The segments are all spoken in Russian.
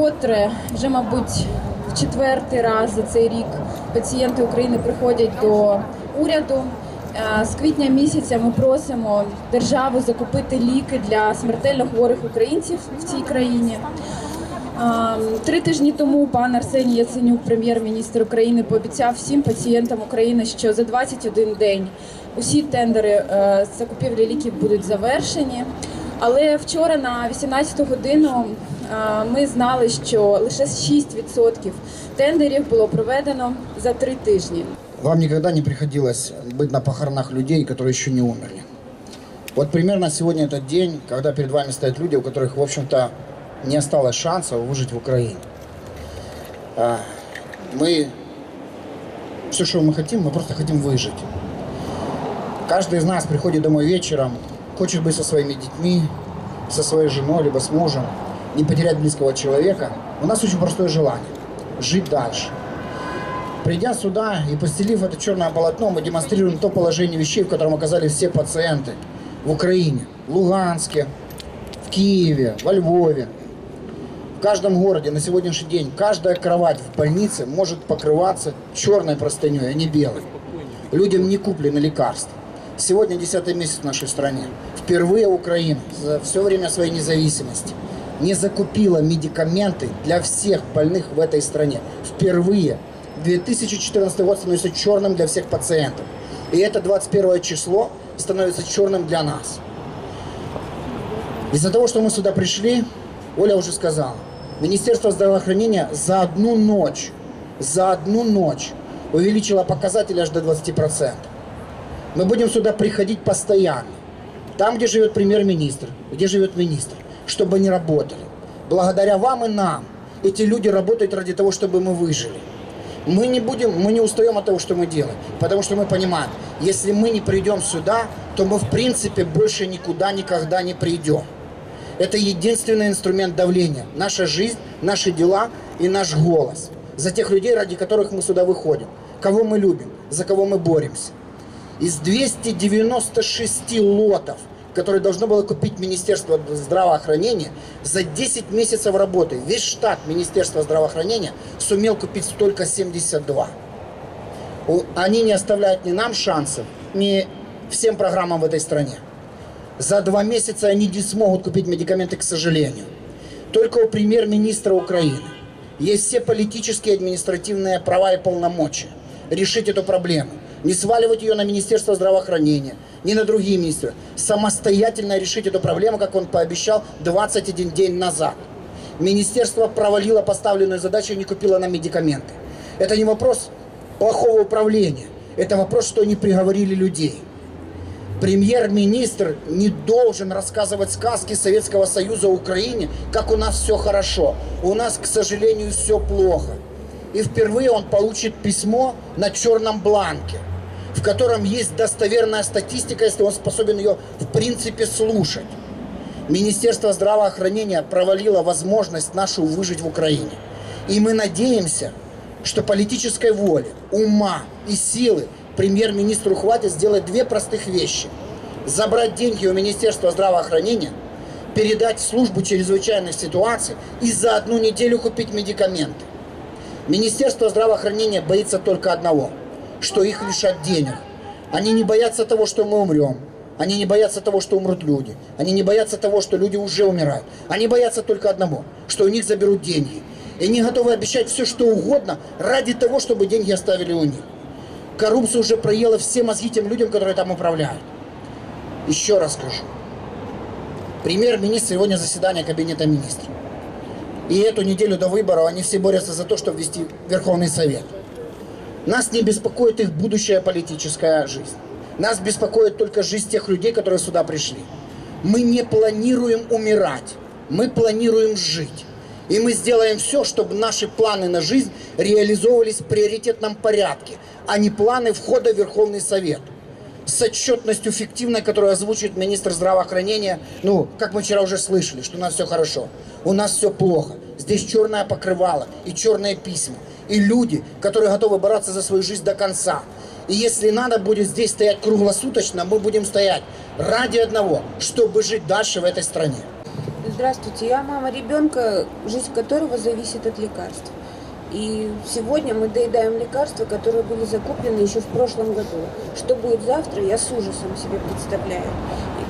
Вкотре, вже, мабуть, в четвертий раз за цей рік пацієнти України приходять до уряду. Е, З квітня місяця ми просимо державу закупити ліки для смертельно хворих українців в цій країні. Ем, Три тижні тому пан Арсеній Яценюк, прем'єр-міністр України, пообіцяв всім пацієнтам України, що за 21 день усі тендери е, закупівлі ліків будуть завершені. Але вчора на 18 годину е, ми знали, що лише 6% тендерів було проведено за три тижні. Вам никогда не приходилось быть на похоронах людей, которые еще не умерли. Вот примерно сегодня этот день, когда перед вами стоят люди, у которых, в общем-то, не осталось шанса выжить в Украине. А, Мы, все, что мы хотим, мы просто хотим выжить. Каждый из нас приходит домой вечером, хочет быть со своими детьми, со своей женой, либо с мужем, не потерять близкого человека. У нас очень простое желание – жить дальше. Придя сюда и постелив это черное полотно, мы демонстрируем то положение вещей, в котором оказались все пациенты в Украине, в Луганске, в Киеве, во Львове. В каждом городе на сегодняшний день каждая кровать в больнице может покрываться черной простыней, а не белой. Людям не куплены лекарства. Сегодня 10 месяц в нашей стране. Впервые Украина за все время своей независимости не закупила медикаменты для всех больных в этой стране. Впервые 2014 год становится черным для всех пациентов. И это 21 число становится черным для нас. Из-за того, что мы сюда пришли, Оля уже сказала, Министерство здравоохранения за одну ночь, за одну ночь увеличило показатели аж до 20%. Мы будем сюда приходить постоянно. Там, где живет премьер-министр, где живет министр, чтобы они работали. Благодаря вам и нам эти люди работают ради того, чтобы мы выжили. Мы не будем, мы не устаем от того, что мы делаем, потому что мы понимаем, если мы не придем сюда, то мы в принципе больше никуда никогда не придем. Это единственный инструмент давления. Наша жизнь, наши дела и наш голос. За тех людей, ради которых мы сюда выходим. Кого мы любим, за кого мы боремся. Из 296 лотов, которые должно было купить Министерство здравоохранения, за 10 месяцев работы весь штат Министерства здравоохранения сумел купить только 72. У- Они не оставляют ни нам шансов, ни всем программам в этой стране. За два месяца они не смогут купить медикаменты, к сожалению. Только у премьер-министра Украины есть все политические и административные права и полномочия решить эту проблему. Не сваливать ее на Министерство здравоохранения, ни на другие министры. Самостоятельно решить эту проблему, как он пообещал 21 день назад. Министерство провалило поставленную задачу и не купило нам медикаменты. Это не вопрос плохого управления. Это вопрос, что они приговорили людей. Премьер-министр не должен рассказывать сказки Советского Союза Украине, как у нас все хорошо. У нас, к сожалению, все плохо. И впервые он получит письмо на черном бланке, в котором есть достоверная статистика, если он способен ее в принципе слушать. Министерство здравоохранения провалило возможность нашу выжить в Украине. И мы надеемся, что политической воли, ума и силы премьер-министру хватит сделать две простых вещи. Забрать деньги у Министерства здравоохранения, передать службу чрезвычайных ситуаций и за одну неделю купить медикаменты. Министерство здравоохранения боится только одного, что их лишат денег. Они не боятся того, что мы умрем. Они не боятся того, что умрут люди. Они не боятся того, что люди уже умирают. Они боятся только одного, что у них заберут деньги. И они готовы обещать все, что угодно ради того, чтобы деньги оставили у них. Коррупция уже проела все мозги тем людям, которые там управляют. Еще раз скажу. Премьер-министр сегодня заседание Кабинета министров. И эту неделю до выборов они все борются за то, чтобы ввести Верховный Совет. Нас не беспокоит их будущая политическая жизнь. Нас беспокоит только жизнь тех людей, которые сюда пришли. Мы не планируем умирать, мы планируем жить. И мы сделаем все, чтобы наши планы на жизнь реализовывались в приоритетном порядке, а не планы входа в Верховный Совет. С отчетностью фиктивной, которую озвучивает министр здравоохранения, ну, как мы вчера уже слышали, что у нас все хорошо. У нас все плохо. Здесь черное покрывало и черные письма. И люди, которые готовы бороться за свою жизнь до конца. И если надо будет здесь стоять круглосуточно, мы будем стоять ради одного, чтобы жить дальше в этой стране. Здравствуйте, я мама ребенка, жизнь которого зависит от лекарств. И сегодня мы доедаем лекарства, которые были закуплены еще в прошлом году. Что будет завтра, я с ужасом себе представляю.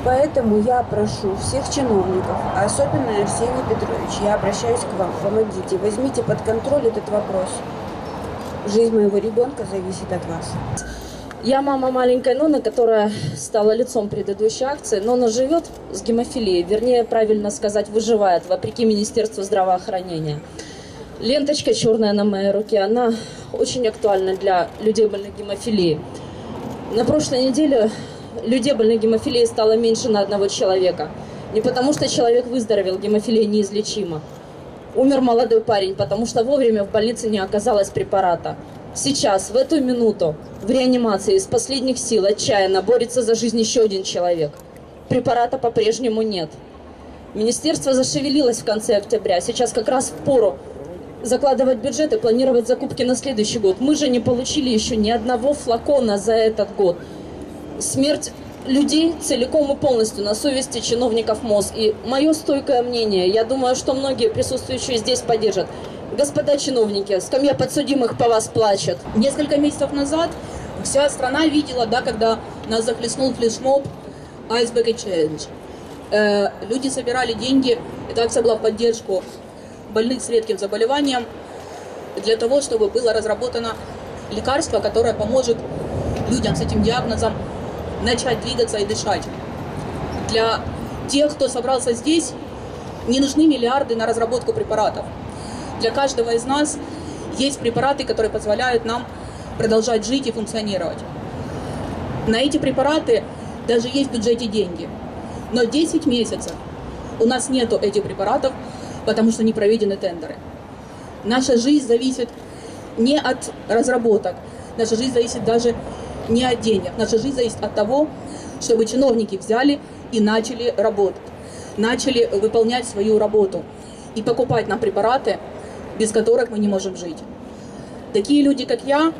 Поэтому я прошу всех чиновников, а особенно Арсений Петрович, я обращаюсь к вам, помогите, возьмите под контроль этот вопрос. Жизнь моего ребенка зависит от вас. Я мама маленькой Ноны, которая стала лицом предыдущей акции. Нона живет с гемофилией, вернее, правильно сказать, выживает, вопреки Министерству здравоохранения. Ленточка черная на моей руке, она очень актуальна для людей больных гемофилией. На прошлой неделе людей больных гемофилией стало меньше на одного человека. Не потому, что человек выздоровел, гемофилия неизлечима. Умер молодой парень, потому что вовремя в больнице не оказалось препарата. Сейчас, в эту минуту, в реанимации из последних сил отчаянно борется за жизнь еще один человек. Препарата по-прежнему нет. Министерство зашевелилось в конце октября. Сейчас как раз в пору закладывать бюджет и планировать закупки на следующий год. Мы же не получили еще ни одного флакона за этот год. Смерть людей целиком и полностью на совести чиновников МОЗ. И мое стойкое мнение, я думаю, что многие присутствующие здесь поддержат. Господа чиновники, скамья подсудимых по вас плачет. Несколько месяцев назад вся страна видела, да, когда нас захлестнул флешмоб Iceberg Challenge. Э, люди собирали деньги, эта акция была в поддержку больных с редким заболеванием, для того, чтобы было разработано лекарство, которое поможет людям с этим диагнозом начать двигаться и дышать. Для тех, кто собрался здесь, не нужны миллиарды на разработку препаратов. Для каждого из нас есть препараты, которые позволяют нам продолжать жить и функционировать. На эти препараты даже есть в бюджете деньги. Но 10 месяцев у нас нету этих препаратов, потому что не проведены тендеры. Наша жизнь зависит не от разработок, наша жизнь зависит даже не от денег. Наша жизнь зависит от того, чтобы чиновники взяли и начали работать, начали выполнять свою работу и покупать нам препараты, без которых мы не можем жить. Такие люди, как я,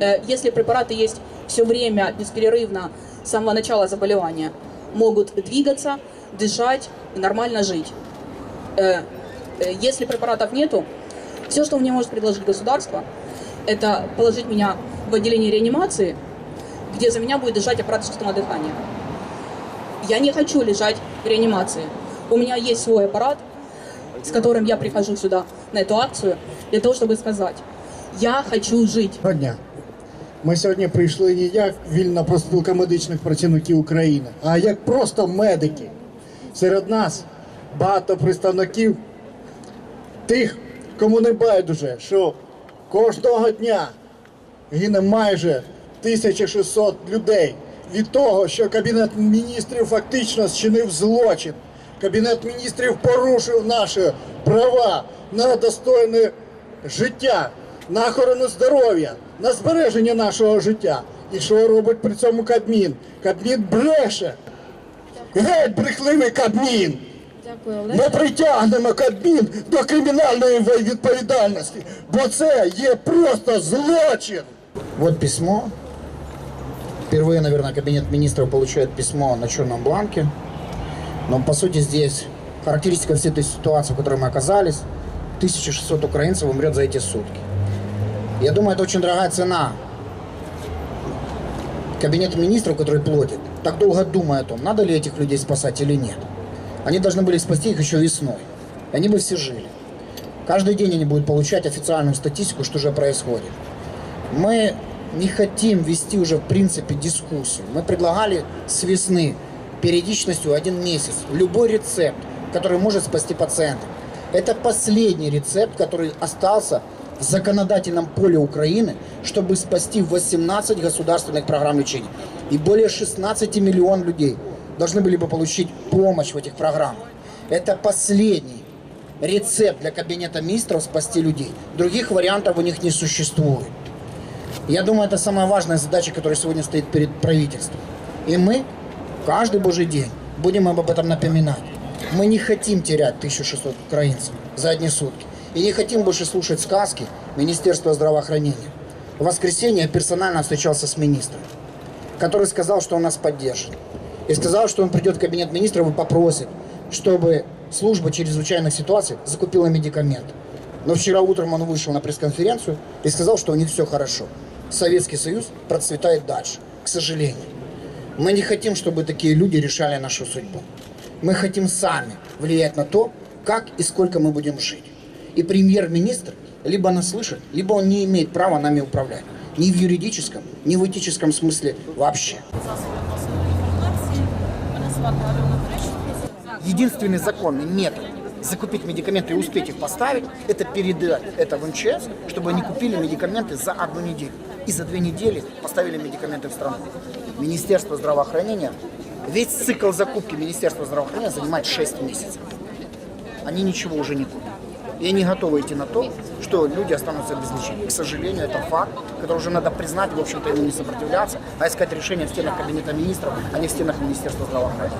э, если препараты есть все время, бесперерывно, с самого начала заболевания, могут двигаться, дышать и нормально жить. Э, э, Если препаратов нету, все, что мне может предложить государство, это положить меня в отделение реанимации, где за меня будет дышать аппарат искусственного дыхания. Я не хочу лежать в реанимации. У меня есть свой аппарат, с которым я прихожу сюда на эту акцию, для того, чтобы сказать, я хочу жить. Доброго дня. Ми сьогодні прийшли не як вільна проспілка медичних працівників України, а як просто медики. Серед нас багато представників тих, кому не байдуже, що кожного дня гине майже 1600 людей від того, що Кабінет міністрів фактично зчинив злочин. Кабінет міністрів порушив наші права на достойне життя, на охорону здоров'я, на збереження нашого життя. І що робить при цьому Кабмін? Кабмін бреше. Геть брехливий Кабмін! Дякую, Олег. Ми притягнемо Кабмін до кримінальної відповідальності, бо це є просто злочин. Вот письмо. Впервые, наверное, кабинет министров получает письмо на черном бланке. Но, по сути, здесь характеристика всей этой ситуации, в которой мы оказались. 1600 украинцев умрет за эти сутки. Я думаю, это очень дорогая цена кабинета министров, который платит, так долго думая о том, надо ли этих людей спасать или нет. Они должны были спасти их еще весной. И они бы все жили. Каждый день они будут получать официальную статистику, что же происходит. Мы не хотим вести уже в принципе дискуссию. Мы предлагали с весны периодичностью один месяц любой рецепт, который может спасти пациента. Это последний рецепт, который остался в законодательном поле Украины, чтобы спасти 18 государственных программ лечения. И более 16 миллионов людей должны были бы получить помощь в этих программах. Это последний рецепт для кабинета министров спасти людей. Других вариантов у них не существует. Я думаю, это самая важная задача, которая сегодня стоит перед правительством. И мы каждый божий день будем об этом напоминать. Мы не хотим терять 1600 украинцев за одни сутки. И не хотим больше слушать сказки Министерства здравоохранения. В воскресенье я персонально встречался с министром, который сказал, что он нас поддержит. И сказал, что он придет в кабинет министров и попросит, чтобы служба чрезвычайных ситуаций закупила медикаменты. Но вчера утром он вышел на пресс-конференцию и сказал, что у них все хорошо. Советский Союз процветает дальше, к сожалению. Мы не хотим, чтобы такие люди решали нашу судьбу. Мы хотим сами влиять на то, как и сколько мы будем жить. И премьер-министр либо нас слышит, либо он не имеет права нами управлять. Ни в юридическом, ни в этическом смысле вообще. Единственный законный метод закупить медикаменты и успеть их поставить, это передать это в МЧС, чтобы они купили медикаменты за одну неделю. И за две недели поставили медикаменты в страну. Министерство здравоохранения, весь цикл закупки Министерства здравоохранения занимает 6 месяцев. Они ничего уже не купят. И они готовы идти на то, что люди останутся без лечения. К сожалению, это факт, который уже надо признать, в общем-то, ему не сопротивляться, а искать решение в стенах Кабинета министров, а не в стенах Министерства здравоохранения.